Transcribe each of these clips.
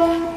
Bye.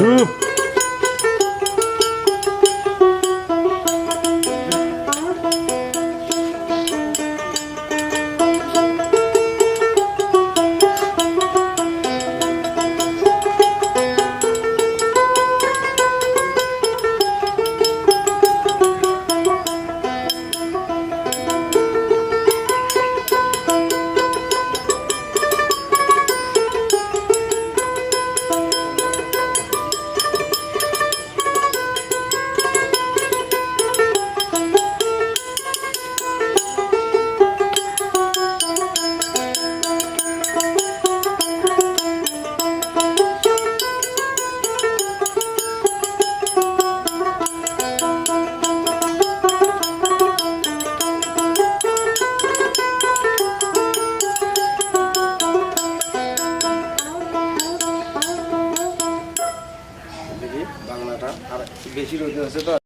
Uh. বেশি রোদ হচ্ছে তো।